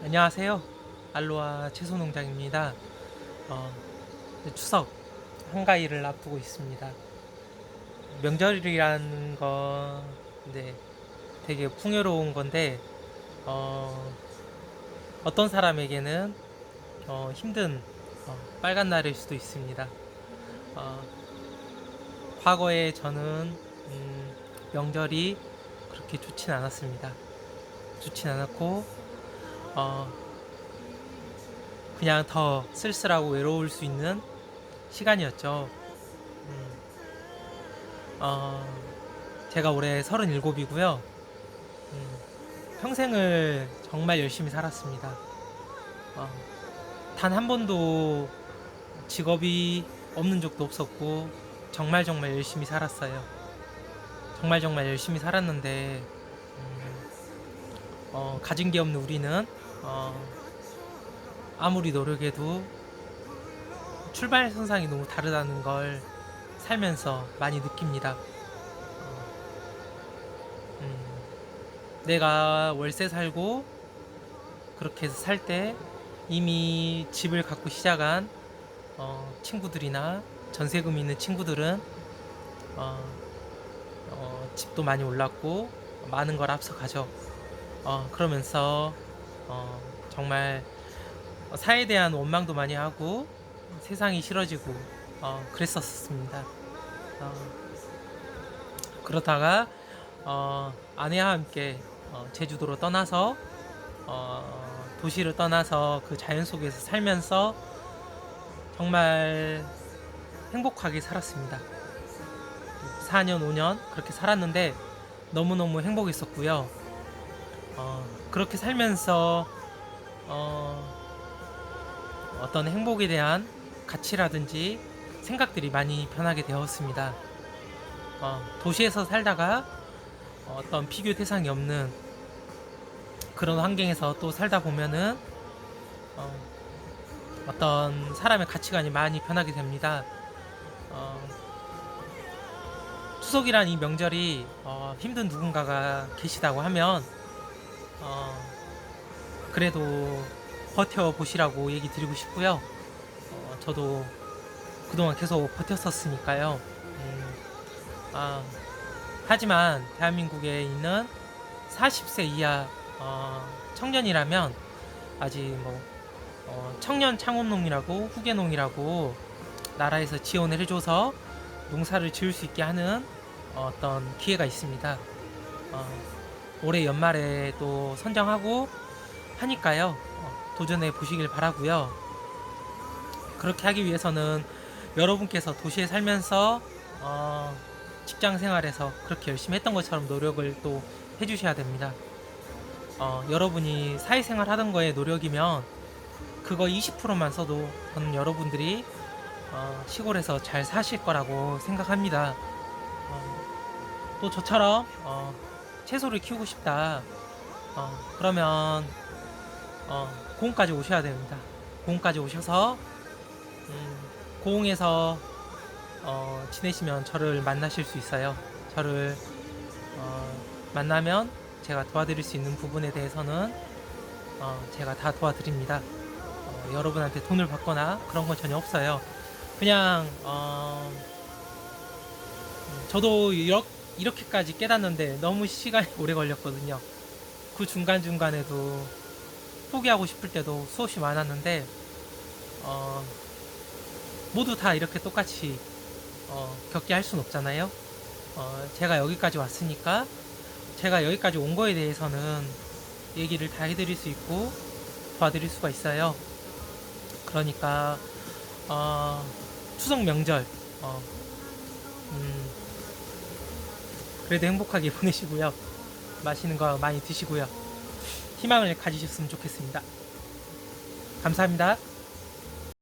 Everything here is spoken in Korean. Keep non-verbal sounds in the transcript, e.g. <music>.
안녕하세요. 알로아 채소농장입니다. 어, 추석 한가위를 앞두고 있습니다. 명절이라는 거 이제 되게 풍요로운 건데 어, 어떤 사람에게는 어, 힘든 어, 빨간 날일 수도 있습니다. 어, 과거에 저는 음, 명절이 그렇게 좋진 않았습니다. 좋진 않았고 어, 그냥 더 쓸쓸하고 외로울 수 있는 시간이었죠. 음, 어, 제가 올해 37이고요. 음, 평생을 정말 열심히 살았습니다. 어, 단한 번도 직업이 없는 적도 없었고, 정말 정말 열심히 살았어요. 정말 정말 열심히 살았는데, 음, 어, 가진 게 없는 우리는 어, 아무리 노력해도 출발 선상이 너무 다르다는 걸 살면서 많이 느낍니다. 어, 음, 내가 월세 살고 그렇게 해서 살 때 이미 집을 갖고 시작한 어, 친구들이나 전세금 있는 친구들은 어, 어, 집도 많이 올랐고 많은 걸 앞서가죠. 어, 그러면서 어, 정말 사회에 대한 원망도 많이 하고 세상이 싫어지고 어, 그랬었습니다. 어, 그러다가 어, 아내와 함께 어, 제주도로 떠나서 어, 도시를 떠나서 그 자연 속에서 살면서 정말 행복하게 살았습니다. 4년, 5년 그렇게 살았는데 너무너무 행복했었고요. 어, 그렇게 살면서 어, 어떤 행복에 대한 가치라든지 생각들이 많이 변하게 되었습니다. 어, 도시에서 살다가 어떤 비교 대상이 없는 그런 환경에서 또 살다 보면은 어, 어떤 사람의 가치관이 많이 변하게 됩니다. 어, 추석이란 이 명절이 어, 힘든 누군가가 계시다고 하면 어, 그래도 버텨 보시라고 얘기 드리고 싶고요. 어, 저도 그동안 계속 버텼었으니까요. 음, 아, 하지만 대한민국에 있는 40세 이하 어, 청년이라면 아직 뭐 어, 청년 창업농이라고 후계농이라고 나라에서 지원을 해줘서 농사를 지을 수 있게 하는 어떤 기회가 있습니다. 어, 올해 연말에 또 선정하고 하니까요. 어, 도전해 보시길 바라고요. 그렇게 하기 위해서는 여러분께서 도시에 살면서 어, 직장 생활에서 그렇게 열심히 했던 것처럼 노력을 또 해주셔야 됩니다. 어, 여러분이 사회생활 하던 거에 노력이면 그거 20%만 써도 저는 여러분들이 어, 시골에서 잘 사실 거라고 생각합니다. 어, 또 저처럼 어, 채소를 키우고 싶다. 어, 그러면 어, 고흥까지 오셔야 됩니다. 고흥까지 오셔서 음, 고흥에서 어, 지내시면 저를 만나실 수 있어요. 저를 어, 만나면 제가 도와드릴 수 있는 부분에 대해서는 어, 제가 다 도와드립니다. 어, 여러분한테 돈을 받거나 그런 건 전혀 없어요. 그냥 어, 음, 저도 이렇, 이렇게까지 깨닫는데 너무 시간이 오래 걸렸거든요. 그 중간 중간에도 포기하고 싶을 때도 수없이 많았는데 어, 모두 다 이렇게 똑같이 어, 겪게 할 수는 없잖아요. 어, 제가 여기까지 왔으니까 제가 여기까지 온 거에 대해서는 얘기를 다 해드릴 수 있고 도와드릴 수가 있어요. 그러니까 어, 추석 명절 어, 음, 그래도 행복하게 <laughs> 보내시고요. 맛있는 거 많이 드시고요. 희망을 가지셨으면 좋겠습니다. 감사합니다.